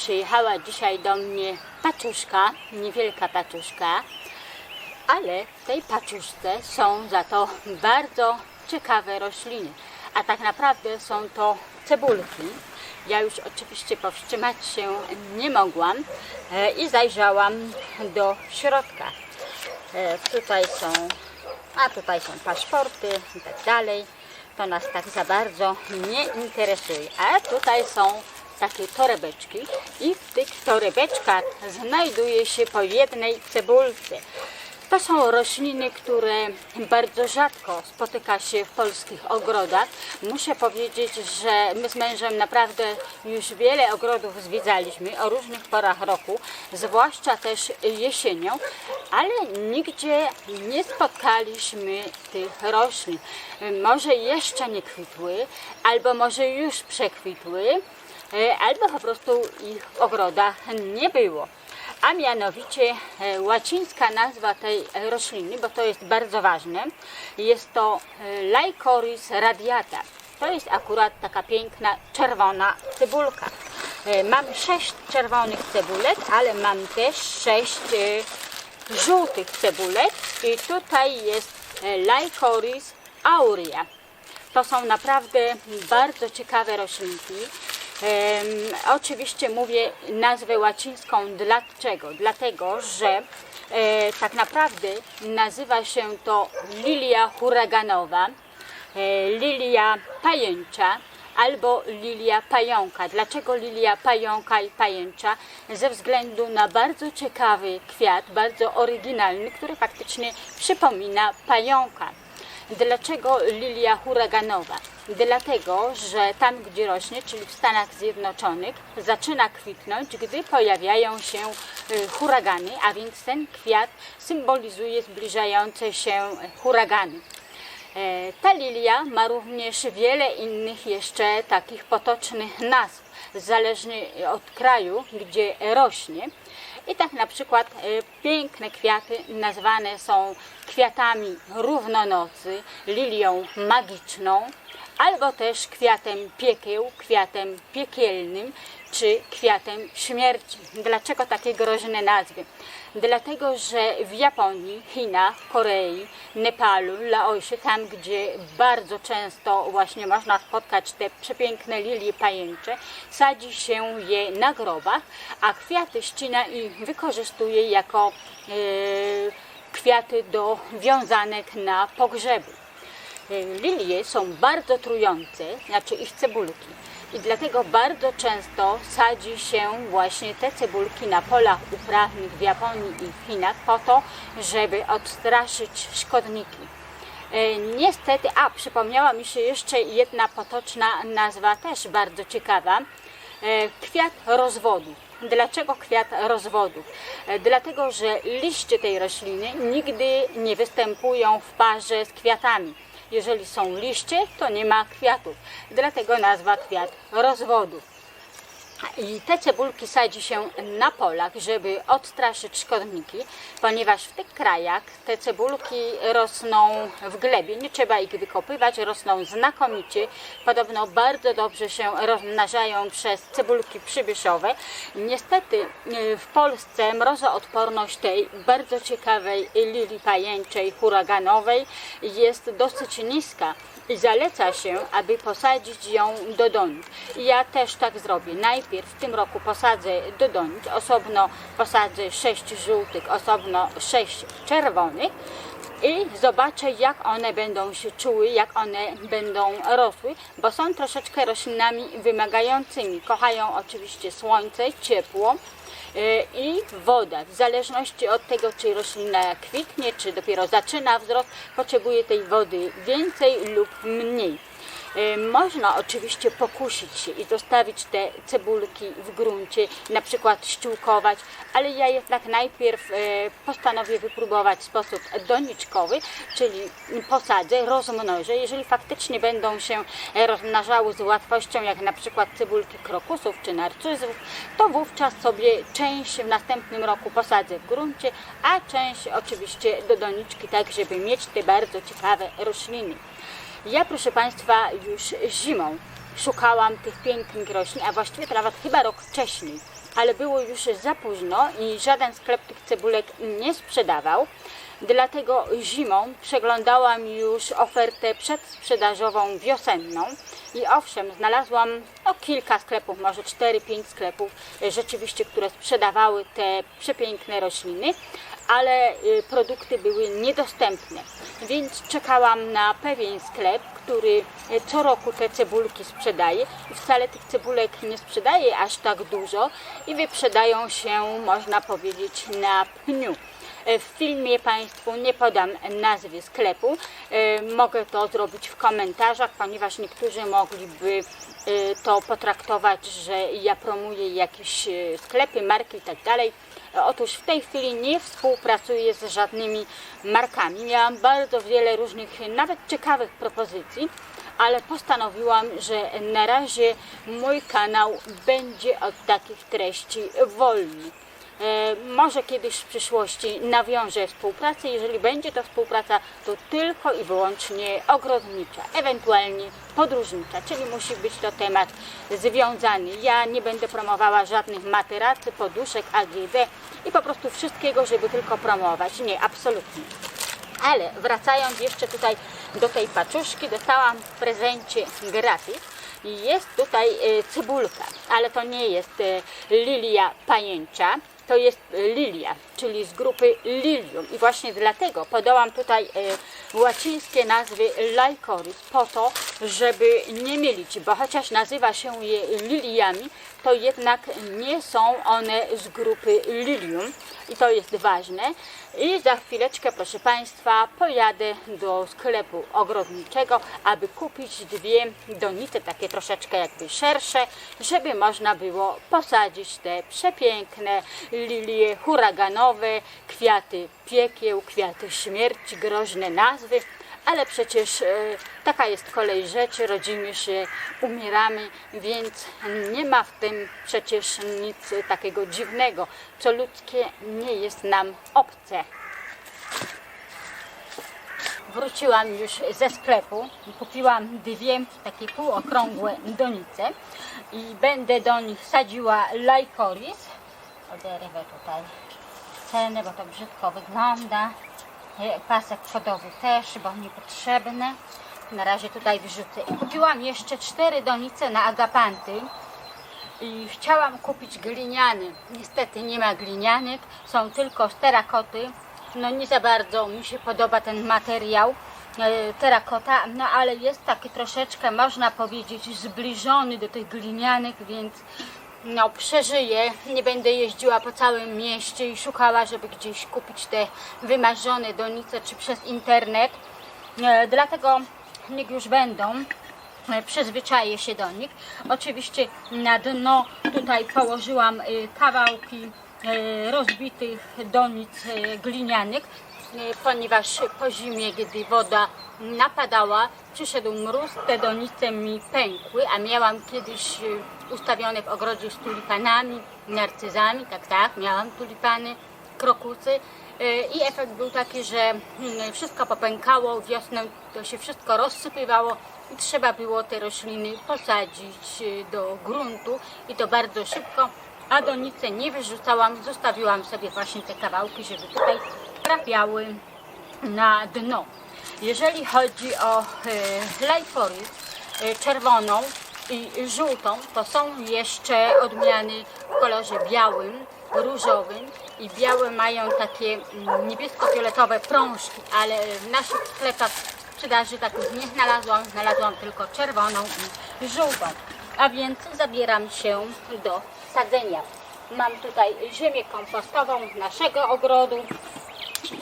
przyjechała dzisiaj do mnie paczuszka, niewielka paczuszka, ale w tej paczuszce są za to bardzo ciekawe rośliny. A tak naprawdę są to cebulki. Ja już oczywiście powstrzymać się nie mogłam e, i zajrzałam do środka. E, Tutaj są, a tutaj są paszporty i tak dalej. To nas tak za bardzo nie interesuje. A tutaj są takie torebeczki i w tych torebeczkach znajduje się po jednej cebulce. To są rośliny, które bardzo rzadko spotyka się w polskich ogrodach. Muszę powiedzieć, że my z mężem naprawdę już wiele ogrodów zwiedzaliśmy o różnych porach roku, zwłaszcza też jesienią, ale nigdzie nie spotkaliśmy tych roślin. Może jeszcze nie kwitły, albo może już przekwitły, albo po prostu ich w ogrodach nie było a mianowicie e, łacińska nazwa tej rośliny, bo to jest bardzo ważne, jest to e, Lycoris radiata. To jest akurat taka piękna czerwona cebulka. E, Mam sześć czerwonych cebulek, ale mam też sześć e, żółtych cebulek i tutaj jest e, Lycoris aurea. To są naprawdę bardzo ciekawe roślinki. Oczywiście mówię nazwę łacińską dlaczego? Dlatego, że e, tak naprawdę nazywa się to lilia huraganowa, e, lilia pajęcza albo lilia pająka. Dlaczego lilia pająka i pajęcza? Ze względu na bardzo ciekawy kwiat, bardzo oryginalny, który faktycznie przypomina pająka. Dlaczego lilia huraganowa? Dlatego, że tam, gdzie rośnie, czyli w Stanach Zjednoczonych, zaczyna kwitnąć, gdy pojawiają się y, huragany, a więc ten kwiat symbolizuje zbliżające się huragany. E, Ta lilia ma również wiele innych jeszcze takich potocznych nazw, zależnie od kraju, gdzie rośnie. I tak na przykład e, piękne kwiaty nazwane są kwiatami równonocy, lilią magiczną, albo też kwiatem piekieł, kwiatem piekielnym, czy kwiatem śmierci. Dlaczego takie groźne nazwy? Dlatego, że w Japonii, Chinach, Korei, Nepalu, Laosie, tam gdzie bardzo często właśnie można spotkać te przepiękne lilie pajęcze, sadzi się je na grobach, a kwiaty ścina i wykorzystuje jako e, kwiaty do wiązanek na pogrzeby. E, Lilie są bardzo trujące, znaczy ich cebulki. I dlatego bardzo często sadzi się właśnie te cebulki na polach uprawnych w Japonii i w Chinach po to, żeby odstraszyć szkodniki. E, Niestety, a przypomniała mi się jeszcze jedna potoczna nazwa, też bardzo ciekawa. E, Kwiat rozwodu. Dlaczego kwiat rozwodu? E, Dlatego, że liście tej rośliny nigdy nie występują w parze z kwiatami. Jeżeli są liście, to nie ma kwiatów. Dlatego nazwa kwiat rozwodu. I te cebulki sadzi się na polach, żeby odstraszyć szkodniki, ponieważ w tych krajach te cebulki rosną w glebie, nie trzeba ich wykopywać, rosną znakomicie. Podobno bardzo dobrze się rozmnażają przez cebulki przybyszowe. Niestety e, w Polsce mrozoodporność tej bardzo ciekawej lilii pajęczej huraganowej jest dosyć niska i zaleca się, aby posadzić ją do. I ja też tak zrobię. Najpierw w tym roku posadzę do donic, osobno posadzę sześć żółtych, osobno sześć czerwonych i zobaczę, jak one będą się czuły, jak one będą rosły, bo są troszeczkę roślinami wymagającymi. Kochają oczywiście słońce, ciepło e, i woda. W zależności od tego, czy roślina kwitnie, czy dopiero zaczyna wzrost, potrzebuje tej wody więcej lub mniej. E, Można oczywiście pokusić się i zostawić te cebulki w gruncie, na przykład ściółkować, ale ja jednak najpierw e, postanowię wypróbować sposób doniczkowy, czyli posadzę, rozmnożę. Jeżeli faktycznie będą się rozmnażały z łatwością, jak na przykład cebulki krokusów czy narcyzów, to wówczas sobie część w następnym roku posadzę w gruncie, a część oczywiście do doniczki, tak żeby mieć te bardzo ciekawe rośliny. Ja, proszę Państwa, już zimą szukałam tych pięknych roślin, a właściwie to nawet chyba rok wcześniej. ale było już za późno i żaden sklep tych cebulek nie sprzedawał. Dlatego zimą przeglądałam już ofertę przedsprzedażową wiosenną i owszem, znalazłam no, kilka sklepów, może 4-5 sklepów rzeczywiście, które sprzedawały te przepiękne rośliny, ale y, produkty były niedostępne. Więc czekałam na pewien sklep, który e, co roku te cebulki sprzedaje wcale tych cebulek nie sprzedaje aż tak dużo i wyprzedają się, można powiedzieć, na pniu. E, W filmie Państwu nie podam nazwy sklepu. Mogę to zrobić w komentarzach, ponieważ niektórzy mogliby to potraktować, że ja promuję jakieś sklepy, marki i tak Otóż w tej chwili nie współpracuję z żadnymi markami. Miałam bardzo wiele różnych, nawet ciekawych propozycji, ale postanowiłam, że na razie mój kanał będzie od takich treści wolny. E, Może kiedyś w przyszłości nawiążę współpracę. Jeżeli będzie to współpraca, to tylko i wyłącznie ogrodnicza, ewentualnie podróżnicza, czyli musi być to temat związany. Ja nie będę promowała żadnych materacy, poduszek, AGD i po prostu wszystkiego, żeby tylko promować. Nie, absolutnie. Ale wracając jeszcze tutaj do tej paczuszki, dostałam w prezencie gratis. Jest tutaj e, cebulka, ale to nie jest e, lilia pajęcza, to jest lilia, czyli z grupy lilium. I właśnie dlatego podałam tutaj e, łacińskie nazwy Lycoris po to, żeby nie mylić, bo chociaż nazywa się je liliami, to jednak nie są one z grupy lilium i to jest ważne. I za chwileczkę, proszę Państwa, pojadę do sklepu ogrodniczego, aby kupić dwie donice, takie troszeczkę jakby szersze, żeby można było posadzić te przepiękne lilie huraganowe, kwiaty piekieł, kwiaty śmierci, groźne nazwy. Ale przecież e, taka jest kolej rzeczy, rodzimy się, umieramy, więc nie ma w tym przecież nic takiego dziwnego, co ludzkie nie jest nam obce. Wróciłam już ze sklepu, kupiłam dwie takie półokrągłe donice i będę do nich sadziła lajkoris. Oderwę tutaj cenę, bo to brzydko wygląda. E, Pasek chodowy też, bo niepotrzebny. Na razie tutaj wyrzucę. I kupiłam jeszcze cztery donice na agapanty. I chciałam kupić gliniany. Niestety nie ma glinianek, są tylko terakoty. No nie za bardzo mi się podoba ten materiał e, terakota, no ale jest taki troszeczkę, można powiedzieć, zbliżony do tych glinianek, więc no przeżyję. Nie będę jeździła po całym mieście i szukała, żeby gdzieś kupić te wymarzone donice, czy przez internet. E, Dlatego niech już będą e, przyzwyczaję się do nich. Oczywiście na dno tutaj położyłam y, kawałki rozbitych donic glinianych, ponieważ po zimie, gdy woda napadała, przyszedł mróz, te donice mi pękły, a miałam kiedyś ustawione w ogrodzie z tulipanami, narcyzami, tak, tak, miałam tulipany, krokusy y, i efekt był taki, że mm, wszystko popękało, wiosną to się wszystko rozsypywało i trzeba było te rośliny posadzić y, do gruntu i to bardzo szybko, a donice nie wyrzucałam, zostawiłam sobie właśnie te kawałki, żeby tutaj trafiały na dno. Jeżeli chodzi o y, czerwoną i żółtą, to są jeszcze odmiany w kolorze białym, różowym i białe mają takie mm, niebiesko-fioletowe prążki, ale w naszych sklepach sprzedaży takich nie znalazłam, znalazłam tylko czerwoną i żółtą. A więc zabieram się do sadzenia. Mam tutaj ziemię kompostową naszego ogrodu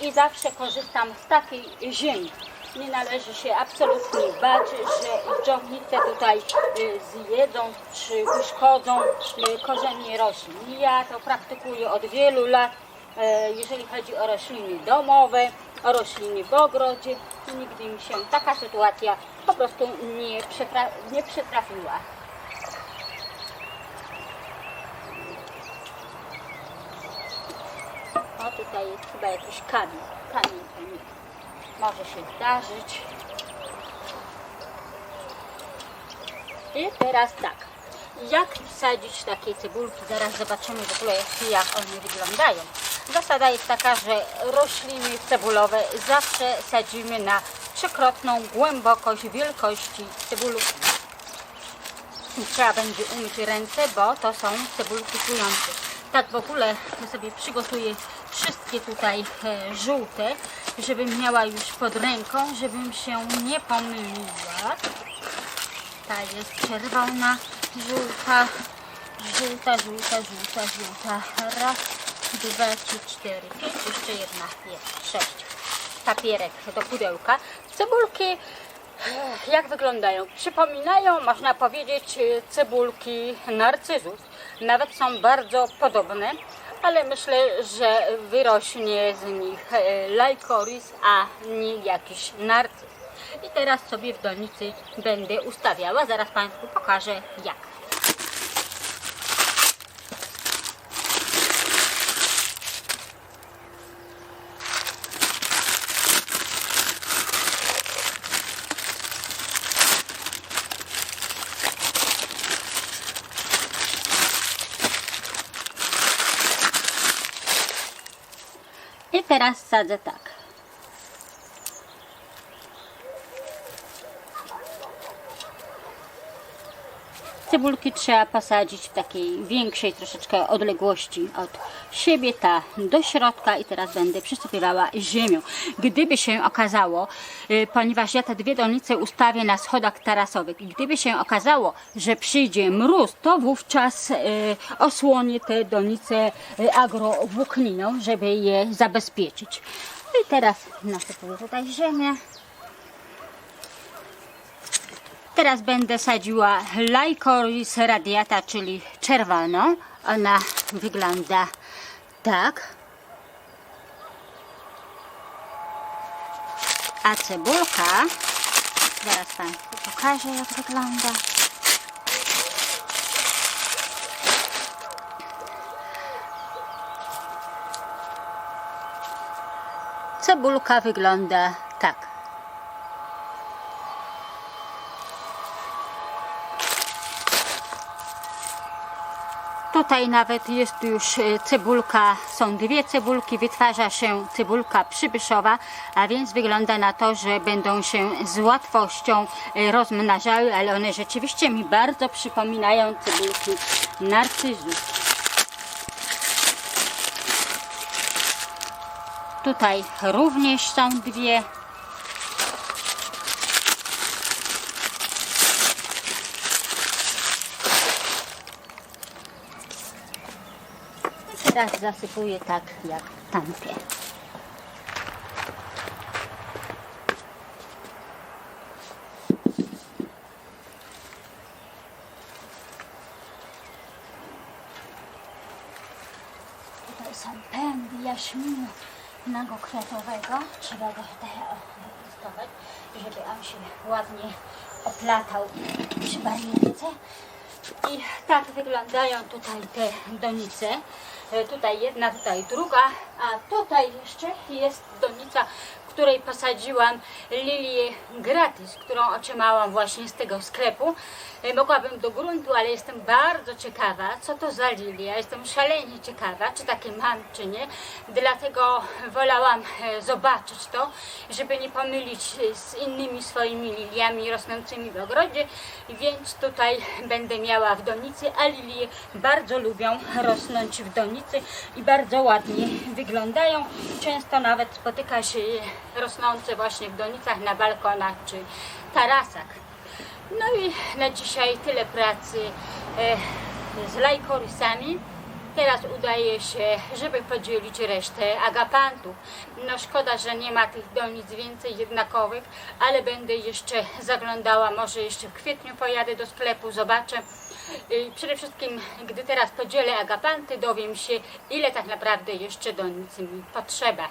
i zawsze korzystam z takiej ziemi. Nie należy się absolutnie bać, że dżownice tutaj y, zjedzą czy uszkodzą y, korzenie roślin. Ja to praktykuję od wielu lat, e, jeżeli chodzi o rośliny domowe, o rośliny w ogrodzie. Nigdy mi się taka sytuacja po prostu nie, przytra- nie przytrafiła. O, tutaj jest chyba jakiś kamień. Kamień nie. Może się zdarzyć. I teraz tak. jak sadzić takie cebulki. Zaraz zobaczymy w ogóle jak one wyglądają. Zasada jest taka, że rośliny cebulowe zawsze sadzimy na trzykrotną głębokość wielkości cebulki. Trzeba będzie umyć ręce, bo to są cebulki trujące. Tak w ogóle ja sobie przygotuję wszystkie tutaj e, żółte, żebym miała już pod ręką, żebym się nie pomyliła. Ta jest czerwona, żółta, żółta, żółta, żółta, żółta. Raz, dwa, trzy, cztery, pięć, jeszcze jedna, jest, sześć. Papierek do pudełka. Cebulki jak wyglądają? Przypominają, można powiedzieć, cebulki narcyzus. Nawet są bardzo podobne, ale myślę, że wyrośnie z nich e, lajkoris, a nie jakiś narcyz. I teraz sobie w donicy będę ustawiała. Zaraz Państwu pokażę jak. Teraz sadzę tak. Cebulki trzeba posadzić w takiej większej troszeczkę odległości od siebie, ta do środka i teraz będę przysypywała ziemią. Gdyby się okazało, y, ponieważ ja te dwie donice ustawię na schodach tarasowych i gdyby się okazało, że przyjdzie mróz, to wówczas y, osłonię te donice y, agrowłókniną, żeby je zabezpieczyć. No I teraz nasypuję tutaj ziemię. Teraz będę sadziła Lycoris radiata, czyli czerwoną. Ona wygląda tak. A cebulka, zaraz Państwu pokażę jak wygląda. Cebulka wygląda tak. Tutaj nawet jest już e, cebulka, są dwie cebulki, wytwarza się cebulka przybyszowa, a więc wygląda na to, że będą się z łatwością e, rozmnażały, ale one rzeczywiście mi bardzo przypominają cebulki narcyzów. Tutaj również są dwie. I Teraz zasypuję tak jak tamte. Tutaj są pędy jaśminu nagokwiatowego. Trzeba go o, wyprostować, żeby on się ładnie oplatał przy barierce. I tak wyglądają tutaj te donice. E, Tutaj jedna, tutaj druga, a tutaj jeszcze jest donica, której posadziłam lilię gratis, którą otrzymałam właśnie z tego sklepu. E, Mogłabym do gruntu, ale jestem bardzo ciekawa, co to za lilia. Jestem szalenie ciekawa, czy takie mam, czy nie. Dlatego wolałam e, zobaczyć to, żeby nie pomylić z innymi swoimi liliami rosnącymi w ogrodzie. Więc tutaj będę miała w donicy, a lilie bardzo lubią rosnąć w donicy i bardzo ładnie wyglądają. Często nawet spotyka się je rosnące właśnie w donicach na balkonach czy tarasach. No i na dzisiaj tyle pracy e, z lajkorysami. Teraz udaje się, żeby podzielić resztę agapantów. No szkoda, że nie ma tych donic więcej jednakowych, ale będę jeszcze zaglądała, może jeszcze w kwietniu pojadę do sklepu, zobaczę. I przede wszystkim, gdy teraz podzielę agapanty, dowiem się, ile tak naprawdę jeszcze donicy mi potrzeba.